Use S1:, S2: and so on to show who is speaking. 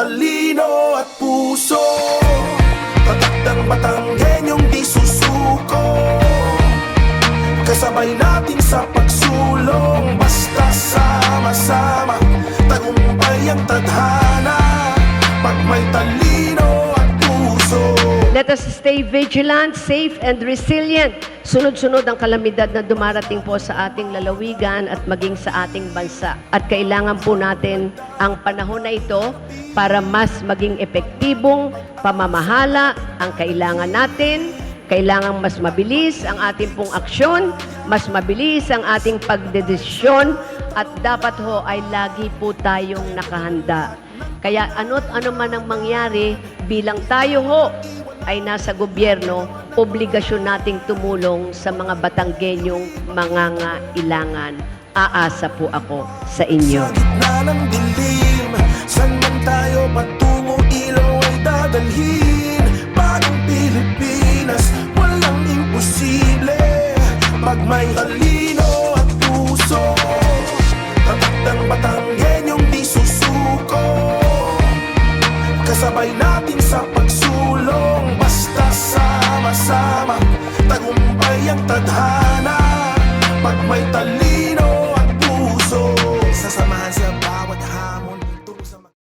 S1: talino at puso Tatak ng Batanggenyong di susuko Kasabay natin sa pagsulong Basta sama-sama Tagumpay ang tadhana Pag may talino at puso
S2: Let us stay vigilant, safe, and resilient. Sunod-sunod ang kalamidad na dumarating po sa ating lalawigan at maging sa ating bansa. At kailangan po natin ang panahon na ito para mas maging epektibong pamamahala ang kailangan natin. Kailangan mas mabilis ang ating pong aksyon, mas mabilis ang ating pagdedesisyon, at dapat ho ay lagi po tayong nakahanda. Kaya ano't ano man ang mangyari, bilang tayo ho ay nasa gobyerno, obligasyon nating tumulong sa mga Batanggenyong mangangailangan. Aasa po ako sa inyo.
S1: Tayo patungo ilaw ay dadalhin. Bagong Pilipinas Walang imposible. Pag may talino at puso. Tatak ng Batanggenyong di susuko Kasabay natin sa pagsulong Basta sama-sama. Tagumpay ang tadhana. Pag may talino